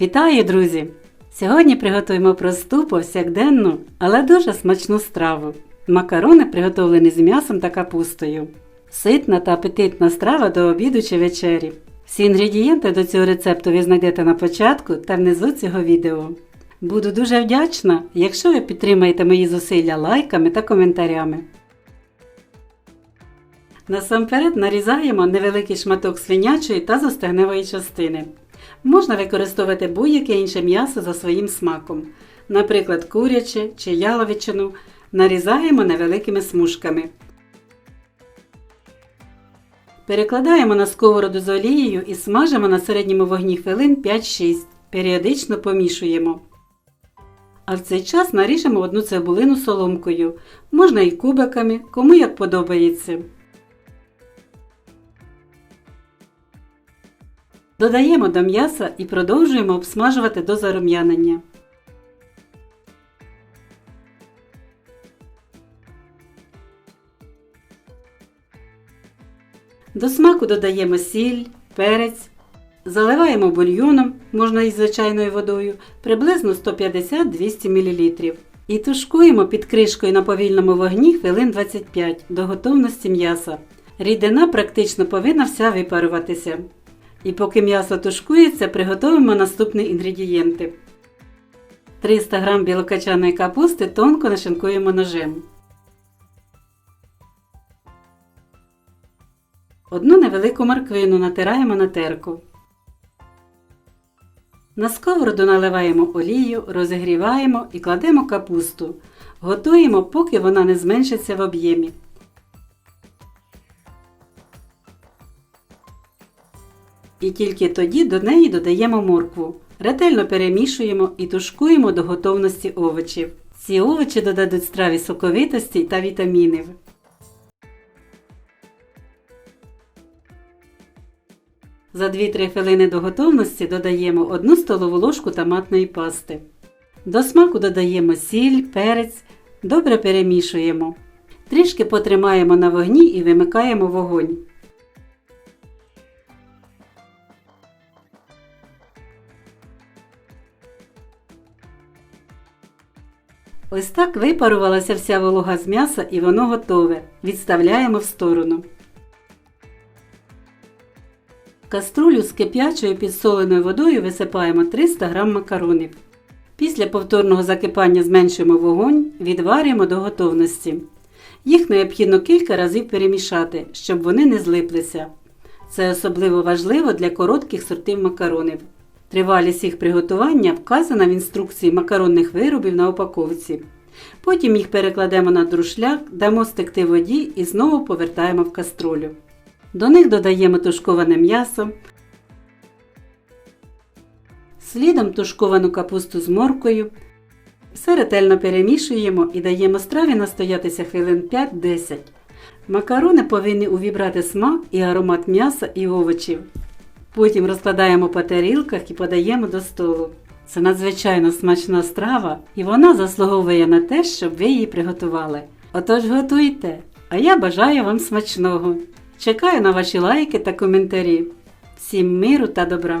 Вітаю, друзі! Сьогодні приготуємо просту, повсякденну, але дуже смачну страву. Макарони приготовлені з м'ясом та капустою. Ситна та апетитна страва до обіду чи вечері. Всі інгредієнти до цього рецепту ви знайдете на початку та внизу цього відео. Буду дуже вдячна, якщо ви підтримаєте мої зусилля лайками та коментарями. Насамперед нарізаємо невеликий шматок свинячої та зостегневої частини. Можна використовувати будь-яке інше м'ясо за своїм смаком, наприклад, куряче чи яловичину. Нарізаємо невеликими смужками. Перекладаємо на сковороду з олією і смажимо на середньому вогні хвилин 5-6. Періодично помішуємо. А в цей час наріжемо одну цибулину соломкою. Можна і кубиками, кому як подобається. Додаємо до м'яса і продовжуємо обсмажувати до зарум'янення. До смаку додаємо сіль, перець, заливаємо бульйоном, можна із звичайною водою, приблизно 150-200 мл. І тушкуємо під кришкою на повільному вогні хвилин 25 до готовності м'яса. Рідина практично повинна вся випаруватися. І поки м'ясо тушкується, приготуємо наступні інгредієнти. 300 г білокачаної капусти тонко нашинкуємо ножем. Одну невелику морквину натираємо на терку. На сковороду наливаємо олію, розігріваємо і кладемо капусту. Готуємо, поки вона не зменшиться в об'ємі. І тільки тоді до неї додаємо моркву. Ретельно перемішуємо і тушкуємо до готовності овочів. Ці овочі додадуть страві соковитості та вітамінів. За 2-3 хвилини до готовності додаємо 1 столову ложку томатної пасти. До смаку додаємо сіль, перець, добре перемішуємо. Трішки потримаємо на вогні і вимикаємо вогонь. Ось так випарувалася вся волога з м'яса і воно готове. Відставляємо в сторону. Каструлю з кип'ячою підсоленою водою висипаємо 300 г макаронів. Після повторного закипання зменшуємо вогонь, відварюємо до готовності. Їх необхідно кілька разів перемішати, щоб вони не злиплися. Це особливо важливо для коротких сортів макаронів. Тривалість їх приготування вказана в інструкції макаронних виробів на упаковці. Потім їх перекладемо на друшляк, дамо стекти воді і знову повертаємо в каструлю. До них додаємо тушковане м'ясо, слідом тушковану капусту з моркою. Все ретельно перемішуємо і даємо страві настоятися хвилин 5-10. Макарони повинні увібрати смак і аромат м'яса і овочів. Потім розкладаємо по тарілках і подаємо до столу. Це надзвичайно смачна страва, і вона заслуговує на те, щоб ви її приготували. Отож готуйте! А я бажаю вам смачного! Чекаю на ваші лайки та коментарі. Всім миру та добра!